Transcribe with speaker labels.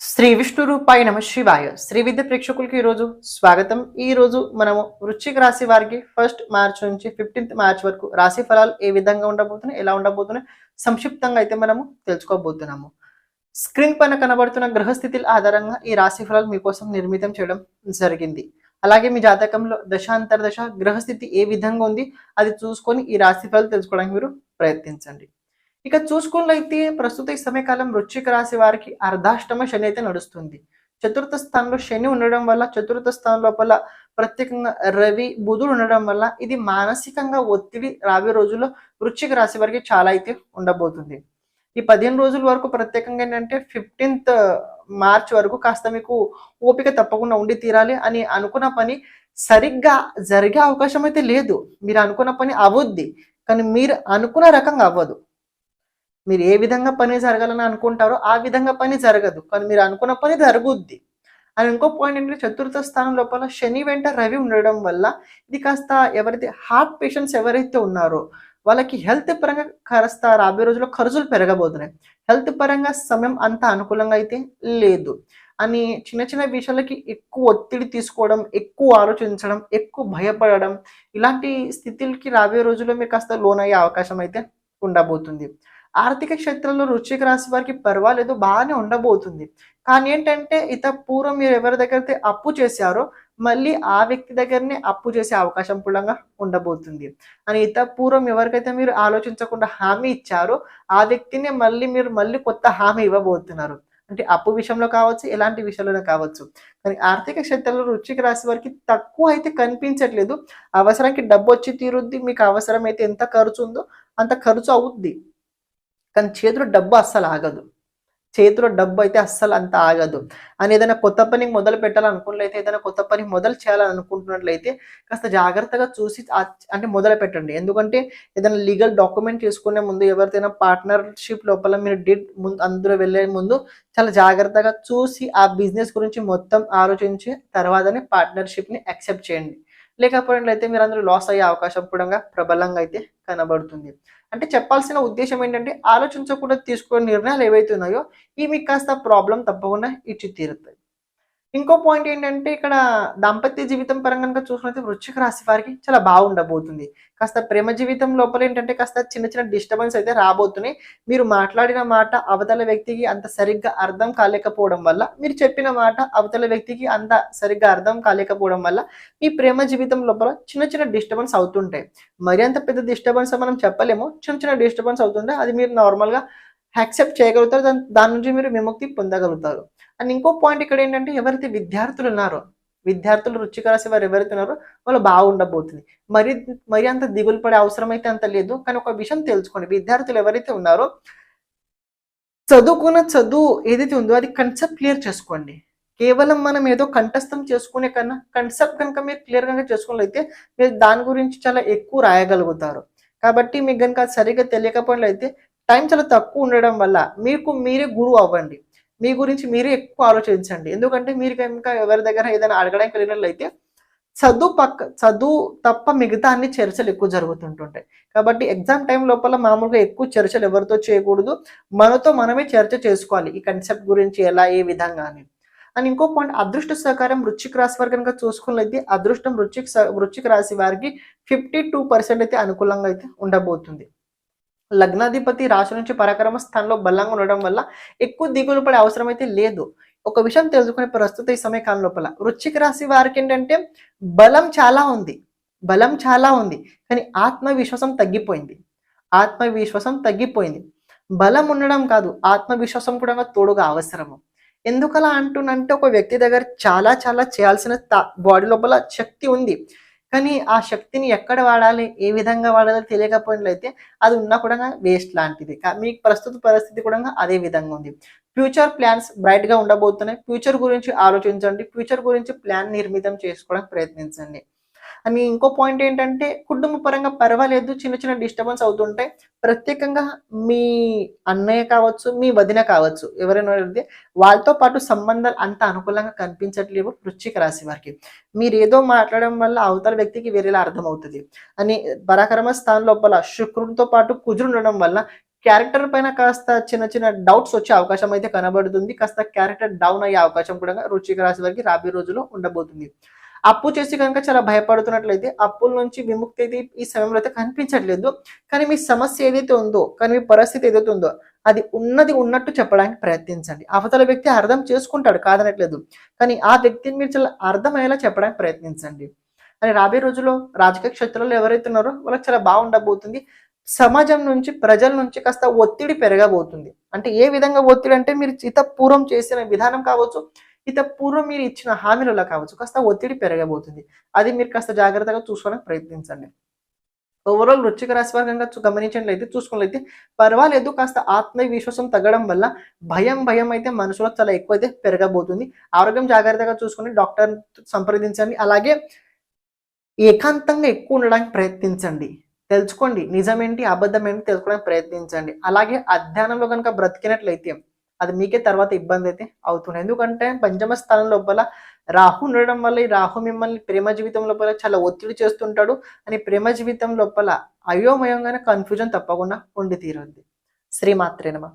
Speaker 1: శ్రీ విష్ణు రూపాయ నమ శివాయ. శ్రీ విద్య ప్రేక్షకులకి ఈరోజు స్వాగతం. ఈ రోజు మనము వృశ్చిక రాశి వారికి ఫస్ట్ మార్చ్ నుంచి ఫిఫ్టీన్త్ మార్చ్ వరకు రాశి ఫలాలు ఏ విధంగా ఉండబోతున్నాయి ఎలా ఉండబోతున్నాయి సంక్షిప్తంగా అయితే మనము తెలుసుకోబోతున్నాము. స్క్రీన్ పైన కనబడుతున్న గ్రహస్థితుల ఆధారంగా ఈ రాశి ఫలాలు మీకోసం నిర్మితం చేయడం జరిగింది. అలాగే మీ జాతకంలో దశాంతర దశ గ్రహస్థితి ఏ విధంగా ఉంది అది చూసుకొని ఈ రాశి ఫలాలు తెలుసుకోవడానికి మీరు ప్రయత్నించండి. ఇక చూసుకున్నట్లయితే ప్రస్తుత ఈ సమయకాలం వృశ్చిక రాశి వారికి అర్ధాష్టమ శని అయితే నడుస్తుంది. చతుర్థ స్థానంలో శని ఉండడం వల్ల చతుర్థ స్థానం లోపల ప్రత్యేకంగా రవి బుధుడు ఉండడం వల్ల ఇది మానసికంగా ఒత్తిడి రాబోయే రోజుల్లో వృశ్చిక రాశి వారికి చాలా అయితే ఉండబోతుంది. ఈ పదిహేను రోజుల వరకు ప్రత్యేకంగా ఏంటంటే ఫిఫ్టీన్త్ మార్చ్ వరకు కాస్త మీకు ఓపిక తప్పకుండా ఉండి తీరాలి అని అనుకున్న పని సరిగ్గా జరిగే అవకాశం అయితే లేదు. మీరు అనుకున్న పని అవద్ది కానీ మీరు అనుకున్న రకంగా అవ్వదు. మీరు ఏ విధంగా పని జరగాలని అనుకుంటారో ఆ విధంగా పని జరగదు. కానీ మీరు అనుకున్న పని జరుగుద్ది. అని ఇంకో పాయింట్ ఏంటంటే చతుర్థ స్థానం లోపల శని వెంట రవి ఉండడం వల్ల ఇది కాస్త ఎవరైతే హార్ట్ పేషెంట్స్ ఎవరైతే ఉన్నారో వాళ్ళకి హెల్త్ పరంగా కాస్త రాబోయే రోజుల్లో ఖర్చులు పెరగబోతున్నాయి. హెల్త్ పరంగా సమయం అంత అనుకూలంగా అయితే లేదు. అని చిన్న చిన్న విషయాలకి ఎక్కువ ఒత్తిడి తీసుకోవడం ఎక్కువ ఆలోచించడం ఎక్కువ భయపడడం ఇలాంటి స్థితిలకి రాబోయే రోజుల్లో మీకు కాస్త లోన్ అయ్యే అవకాశం అయితే ఉండబోతుంది. ఆర్థిక క్షేత్రంలో రుచికి రాశి వారికి పర్వాలేదు బాగానే ఉండబోతుంది. కానీ ఏంటంటే ఇత పూర్వం మీరు ఎవరి దగ్గర అయితే అప్పు చేశారో మళ్ళీ ఆ వ్యక్తి దగ్గరనే అప్పు చేసే అవకాశం కూడా ఉండబోతుంది. అని ఇత పూర్వం ఎవరికైతే మీరు ఆలోచించకుండా హామీ ఇచ్చారో ఆ వ్యక్తినే మళ్ళీ మీరు మళ్ళీ కొత్త హామీ ఇవ్వబోతున్నారు. అంటే అప్పు విషయంలో కావచ్చు ఎలాంటి విషయంలోనే కావచ్చు. కానీ ఆర్థిక క్షేత్రంలో రుచికి రాశి వారికి తక్కువ అయితే కనిపించట్లేదు. అవసరానికి డబ్బు వచ్చి తీరుద్ది మీకు అవసరం అయితే ఎంత ఖర్చు ఉందో అంత ఖర్చు అవుద్ది. కానీ చేతిలో డబ్బు అస్సలు ఆగదు. చేతిలో డబ్బు అయితే అస్సలు అంత ఆగదు. అని ఏదైనా కొత్త పని మొదలు పెట్టాలనుకున్నట్లయితే ఏదైనా కొత్త పని మొదలు చేయాలనుకుంటున్నట్లయితే కాస్త జాగ్రత్తగా చూసి అంటే మొదలు పెట్టండి. ఎందుకంటే ఏదైనా లీగల్ డాక్యుమెంట్ చేసుకునే ముందు ఎవరిదైనా పార్ట్నర్షిప్ లోపల మీరు డిడ్ ముందు అందులో వెళ్ళే ముందు చాలా జాగ్రత్తగా చూసి ఆ బిజినెస్ గురించి మొత్తం ఆలోచించి తర్వాతనే పార్ట్నర్షిప్ని యాక్సెప్ట్ చేయండి. లేకపోయినట్లయితే మీరు అందరూ లాస్ అయ్యే అవకాశం కూడా ప్రబలంగా అయితే కనబడుతుంది. అంటే చెప్పాల్సిన ఉద్దేశం ఏంటంటే ఆలోచించకుండా తీసుకునే నిర్ణయాలు ఏవైతే ఉన్నాయో ఇవి మీకు కాస్త ప్రాబ్లం తప్పకుండా ఇచ్చి తీరుతాయి ఇంకో పాయింట్ ఏంటంటే ఇక్కడ దాంపత్య జీవితం పరంగా కనుక చూసినట్లయితే వృశ్చిక రాశి వారికి చాలా బాగుండబోతుంది. కాస్త ప్రేమ జీవితం లోపల ఏంటంటే కాస్త చిన్న చిన్న డిస్టర్బెన్స్ అయితే రాబోతున్నాయి. మీరు మాట్లాడిన మాట అవతల వ్యక్తికి అంత సరిగ్గా అర్థం కాలేకపోవడం వల్ల మీరు చెప్పిన మాట అవతల వ్యక్తికి అంత సరిగ్గా అర్థం కాలేకపోవడం వల్ల మీ ప్రేమ జీవితం లోపల చిన్న చిన్న డిస్టర్బెన్స్ అవుతుంటాయి. మరి అంత పెద్ద డిస్టర్బెన్స్ మనం చెప్పలేము. చిన్న చిన్న డిస్టర్బెన్స్ అవుతుంటే అది మీరు నార్మల్గా యాక్సెప్ట్ చేయగలుగుతారు. దాని దాని నుంచి మీరు విముక్తి పొందగలుగుతారు. అండ్ ఇంకో పాయింట్ ఇక్కడ ఏంటంటే ఎవరైతే విద్యార్థులు ఉన్నారో విద్యార్థులు రుచిక రాసి వారు ఎవరైతే ఉన్నారో వాళ్ళు బాగుండబోతుంది. మరి మరి అంత దిగులు పడే అవసరం అయితే అంత లేదు. కానీ ఒక విషయం తెలుసుకోండి. విద్యార్థులు ఎవరైతే ఉన్నారో చదువుకున్న చదువు ఏదైతే ఉందో అది కన్సెప్ట్ క్లియర్ చేసుకోండి. కేవలం మనం ఏదో కంఠస్థం చేసుకునే కన్నా కన్సెప్ట్ కనుక మీరు క్లియర్ కనుక చేసుకున్నట్లయితే మీరు దాని గురించి చాలా ఎక్కువ రాయగలుగుతారు. కాబట్టి మీకు కనుక సరిగ్గా తెలియకపోయినట్లయితే టైం చాలా తక్కువ ఉండడం వల్ల మీకు మీరే గురువు అవ్వండి. మీ గురించి మీరే ఎక్కువ ఆలోచించండి. ఎందుకంటే మీరు కనుక ఎవరి దగ్గర ఏదైనా అడగడానికి వెళ్ళినట్లయితే చదువు పక్క చదువు తప్ప మిగతా అన్ని చర్చలు ఎక్కువ జరుగుతుంటుంటాయి. కాబట్టి ఎగ్జామ్ టైం లోపల మామూలుగా ఎక్కువ చర్చలు ఎవరితో చేయకూడదు. మనతో మనమే చర్చ చేసుకోవాలి. ఈ కన్సెప్ట్ గురించి ఎలా ఏ విధంగా అని అండ్ ఇంకో పాయింట్ అదృష్ట సహకారం వృచ్చిక రాశి వారు కనుక చూసుకున్నట్లయితే అదృష్టం వృచ్చిక వృచ్చిక రాశి వారికి ఫిఫ్టీ టూ పర్సెంట్ అయితే అనుకూలంగా అయితే ఉండబోతుంది. లగ్నాధిపతి రాశి నుంచి పరాక్రమ స్థానంలో బలంగా ఉండడం వల్ల ఎక్కువ దిగులు పడే అవసరం అయితే లేదు. ఒక విషయం తెలుసుకునే ప్రస్తుత ఈ సమయకాలం లోపల వృశ్చిక రాశి వారికి ఏంటంటే బలం చాలా ఉంది. బలం చాలా ఉంది. కానీ ఆత్మవిశ్వాసం తగ్గిపోయింది. ఆత్మవిశ్వాసం తగ్గిపోయింది. బలం ఉండడం కాదు ఆత్మవిశ్వాసం కూడా తోడుగా అవసరము. ఎందుకలా అంటున్నంటే ఒక వ్యక్తి దగ్గర చాలా చాలా చేయాల్సిన బాడీ లోపల శక్తి ఉంది. కానీ ఆ శక్తిని ఎక్కడ వాడాలి ఏ విధంగా వాడాలో తెలియకపోయినట్లయితే అది ఉన్నా కూడా వేస్ట్ లాంటిది. మీకు ప్రస్తుత పరిస్థితి కూడా అదే విధంగా ఉంది. ఫ్యూచర్ ప్లాన్స్ బ్రైట్గా ఉండబోతున్నాయి. ఫ్యూచర్ గురించి ఆలోచించండి. ఫ్యూచర్ గురించి ప్లాన్ నిర్మితం చేసుకోవడానికి ప్రయత్నించండి. అని ఇంకో పాయింట్ ఏంటంటే కుటుంబ పరంగా పర్వాలేదు చిన్న చిన్న డిస్టర్బెన్స్ అవుతుంటాయి. ప్రత్యేకంగా మీ అన్నయ్య కావచ్చు మీ వదిన కావచ్చు ఎవరైనా వాళ్ళతో పాటు సంబంధాలు అంత అనుకూలంగా కనిపించట్లేవు వృశ్చిక రాశి వారికి. మీరు ఏదో మాట్లాడడం వల్ల అవతల వ్యక్తికి వేరేలా అర్థమవుతుంది. అని పరాక్రమ స్థానం లోపల శుక్రుడితో పాటు కుజుడు ఉండడం వల్ల క్యారెక్టర్ పైన కాస్త చిన్న చిన్న డౌట్స్ వచ్చే అవకాశం అయితే కనబడుతుంది. కాస్త క్యారెక్టర్ డౌన్ అయ్యే అవకాశం కూడా వృశ్చిక రాశి వారికి రాబోయే రోజుల్లో ఉండబోతుంది. అప్పు చేసి కనుక చాలా భయపడుతున్నట్లయితే అప్పుల నుంచి విముక్తి అయితే ఈ సమయంలో అయితే కనిపించట్లేదు. కానీ మీ సమస్య ఏదైతే ఉందో కానీ మీ పరిస్థితి ఏదైతే ఉందో అది ఉన్నది ఉన్నట్టు చెప్పడానికి ప్రయత్నించండి. అవతల వ్యక్తి అర్థం చేసుకుంటాడు కాదనట్లేదు. కానీ ఆ వ్యక్తిని మీరు చాలా అర్థమయ్యేలా చెప్పడానికి ప్రయత్నించండి. అని రాబోయే రోజుల్లో రాజకీయ క్షేత్రంలో ఎవరైతే ఉన్నారో వాళ్ళకి చాలా బాగుండబోతుంది. సమాజం నుంచి ప్రజల నుంచి కాస్త ఒత్తిడి పెరగబోతుంది. అంటే ఏ విధంగా ఒత్తిడి అంటే మీరు చిత్తపూర్వం చేసిన విధానం కావచ్చు ఇత పూర్వం మీరు ఇచ్చిన హామీలలో కావచ్చు కాస్త ఒత్తిడి పెరగబోతుంది. అది మీరు కాస్త జాగ్రత్తగా చూసుకోవడానికి ప్రయత్నించండి. ఓవరాల్ వృచ్చిక రాశి వర్గంగా గమనించినట్లయితే చూసుకున్నట్లయితే పర్వాలేదు కాస్త ఆత్మవిశ్వాసం తగ్గడం వల్ల భయం భయం అయితే మనసులో చాలా ఎక్కువ అయితే పెరగబోతుంది. ఆరోగ్యం జాగ్రత్తగా చూసుకుని డాక్టర్ సంప్రదించండి. అలాగే ఏకాంతంగా ఎక్కువ ఉండడానికి ప్రయత్నించండి. తెలుసుకోండి నిజమేంటి అబద్ధం ఏంటి తెలుసుకోవడానికి ప్రయత్నించండి. అలాగే అధ్యయనంలో కనుక బ్రతికినట్లయితే అది మీకే తర్వాత ఇబ్బంది అయితే అవుతుంది. ఎందుకంటే పంచమ స్థానం లోపల రాహు ఉండడం వల్ల ఈ రాహు మిమ్మల్ని ప్రేమ జీవితం లోపల చాలా ఒత్తిడి చేస్తుంటాడు అని ప్రేమ జీవితం లోపల అయోమయంగానే కన్ఫ్యూజన్ తప్పకుండా ఉండి తీరుద్ది శ్రీమాత్రేనమా